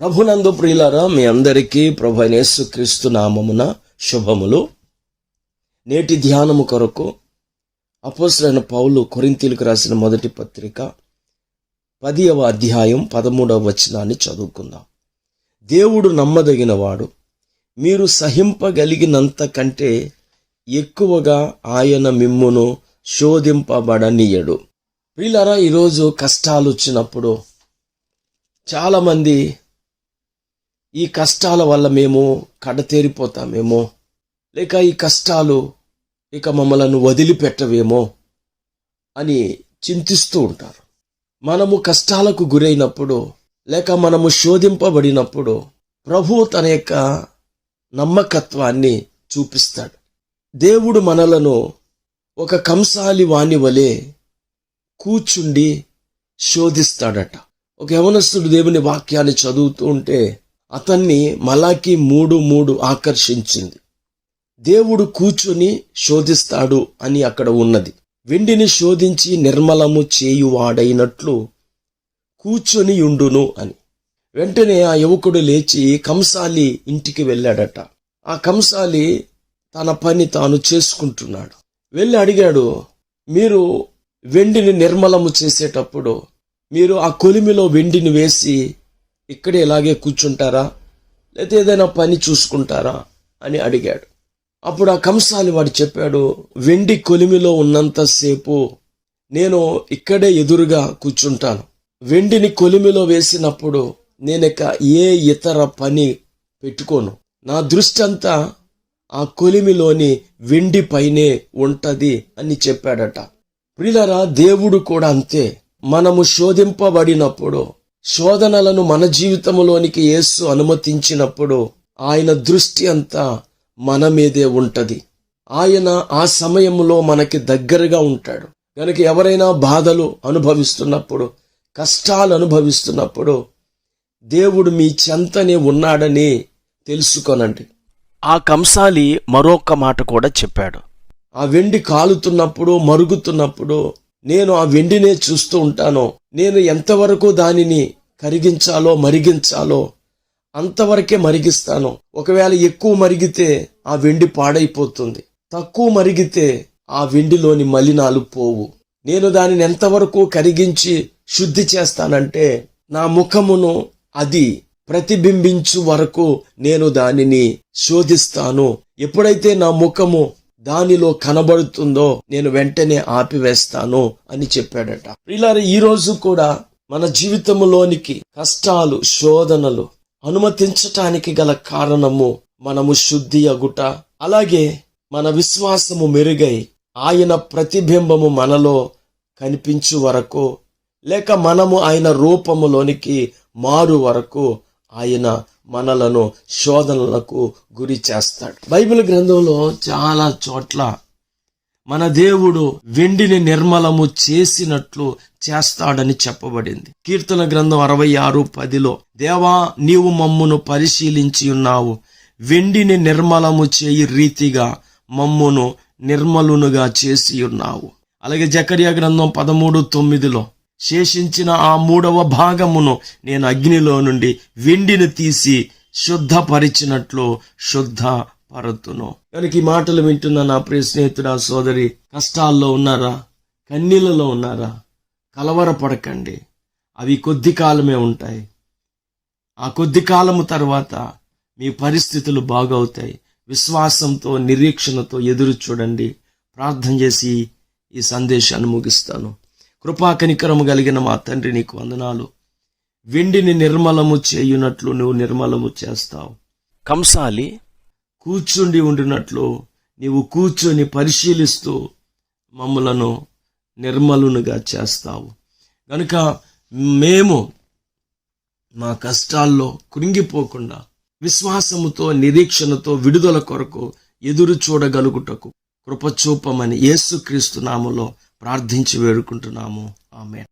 ప్రభునందు ప్రియులారా మీ అందరికీ ప్రభు అయిన యేసుక్రీస్తు నామమున శుభములు. నేటి ధ్యానము కొరకు అపోసరైన పౌలు కొరింతీలకు రాసిన మొదటి పత్రిక పదియవ అధ్యాయం పదమూడవ వచనాన్ని చదువుకుందాం. దేవుడు నమ్మదగినవాడు మీరు సహింపగలిగినంత కంటే ఎక్కువగా ఆయన మిమ్మును శోధింపబడనీయడు. ప్రియులారా ఈరోజు కష్టాలు వచ్చినప్పుడు చాలామంది ఈ కష్టాల వల్ల మేము కడతేరిపోతామేమో? లేక ఈ కష్టాలు ఇక మమ్మలను వదిలిపెట్టవేమో? అని చింతిస్తూ ఉంటారు. మనము కష్టాలకు గురైనప్పుడు లేక మనము శోధింపబడినప్పుడు ప్రభు తన యొక్క నమ్మకత్వాన్ని చూపిస్తాడు. దేవుడు మనలను ఒక కంసాలి వాణి వలె కూర్చుండి శోధిస్తాడట. ఒక యవనస్తుడు దేవుని వాక్యాన్ని చదువుతూ ఉంటే అతన్ని మలాకి మూడు మూడు ఆకర్షించింది. దేవుడు కూర్చుని శోధిస్తాడు అని అక్కడ ఉన్నది. వెండిని శోధించి నిర్మలము చేయువాడైనట్లు కూర్చొని ఉండును అని. వెంటనే ఆ యువకుడు లేచి కంసాలి ఇంటికి వెళ్ళాడట. ఆ కంసాలి తన పని తాను చేసుకుంటున్నాడు. వెళ్ళి అడిగాడు మీరు వెండిని నిర్మలము చేసేటప్పుడు మీరు ఆ కొలిమిలో వెండిని వేసి ఇక్కడే ఇలాగే కూర్చుంటారా? లేదా ఏదైనా పని చూసుకుంటారా? అని అడిగాడు. అప్పుడు ఆ కంసాలి వాడు చెప్పాడు వెండి కొలిమిలో ఉన్నంతసేపు నేను ఇక్కడే ఎదురుగా కూర్చుంటాను. వెండిని కొలిమిలో వేసినప్పుడు నేనిక ఏ ఇతర పని పెట్టుకోను. నా దృష్టి అంతా ఆ కొలిమిలోని వెండి పైనే ఉంటది అని చెప్పాడట. ప్రిలరా దేవుడు కూడా అంతే. మనము శోధింపబడినప్పుడు శోధనలను మన జీవితంలోనికి యేసు అనుమతించినప్పుడు ఆయన దృష్టి అంతా మన మీదే ఉంటది. ఆయన ఆ సమయంలో మనకి దగ్గరగా ఉంటాడు. కనుక ఎవరైనా బాధలు అనుభవిస్తున్నప్పుడు కష్టాలు అనుభవిస్తున్నప్పుడు దేవుడు మీ చెంతనే ఉన్నాడని తెలుసుకొనండి. ఆ కంసాలి మరొక మాట కూడా చెప్పాడు. ఆ వెండి కాలుతున్నప్పుడు మరుగుతున్నప్పుడు నేను ఆ వెండినే చూస్తూ ఉంటాను. నేను ఎంతవరకు దానిని కరిగించాలో మరిగించాలో అంతవరకే మరిగిస్తాను. ఒకవేళ ఎక్కువ మరిగితే ఆ వెండి పాడైపోతుంది. తక్కువ మరిగితే ఆ వెండిలోని మలినాలు పోవు. నేను దానిని ఎంతవరకు కరిగించి శుద్ధి చేస్తానంటే నా ముఖమును అది ప్రతిబింబించు వరకు నేను దానిని శోధిస్తాను. ఎప్పుడైతే నా ముఖము దానిలో కనబడుతుందో నేను వెంటనే ఆపివేస్తాను అని చెప్పాడట. ఇలా ఈ రోజు కూడా మన జీవితంలోనికి కష్టాలు శోధనలు అనుమతించటానికి గల కారణము మనము శుద్ధి అగుట అలాగే మన విశ్వాసము మెరుగై ఆయన ప్రతిబింబము మనలో కనిపించు వరకు లేక మనము ఆయన రూపములోనికి మారు వరకు ఆయన మనలను శోధనలకు గురి చేస్తాడు. బైబిల్ గ్రంథంలో చాలా చోట్ల మన దేవుడు వెండిని నిర్మలము చేసినట్లు చేస్తాడని చెప్పబడింది. కీర్తన గ్రంథం అరవై ఆరు పదిలో దేవా నీవు మమ్మును పరిశీలించి ఉన్నావు. వెండిని నిర్మలము చేయి రీతిగా మమ్మును నిర్మలునుగా చేసి ఉన్నావు. అలాగే జకరియా గ్రంథం పదమూడు తొమ్మిదిలో శేషించిన ఆ మూడవ భాగమును నేను అగ్నిలో నుండి వెండిని తీసి శుద్ధపరిచినట్లు శుద్ధ పరతును కనుక ఈ మాటలు వింటున్న నా ప్రియ స్నేహితుడా సోదరి కష్టాల్లో ఉన్నారా? కన్నీళ్ళలో ఉన్నారా? కలవరపడకండి. అవి కొద్ది కాలమే ఉంటాయి. ఆ కొద్ది కాలము తర్వాత మీ పరిస్థితులు బాగవుతాయి. విశ్వాసంతో నిరీక్షణతో ఎదురు చూడండి. ప్రార్థన చేసి ఈ సందేశాన్ని ముగిస్తాను. కృపా కనికరము కలిగిన మా తండ్రి నీకు వందనాలు. వెండిని నిర్మలము చేయునట్లు నువ్వు నిర్మలము చేస్తావు. కంసాలి కూర్చుండి ఉండినట్లు నీవు కూర్చొని పరిశీలిస్తూ మమ్మలను నిర్మలునుగా చేస్తావు. కనుక మేము మా కష్టాల్లో కృంగిపోకుండా విశ్వాసముతో నిరీక్షణతో విడుదల కొరకు ఎదురు చూడగలుగుటకు కృపచూపమని యేసుక్రీస్తు నామలో ప్రార్థించి వేడుకుంటున్నాము. ఆమె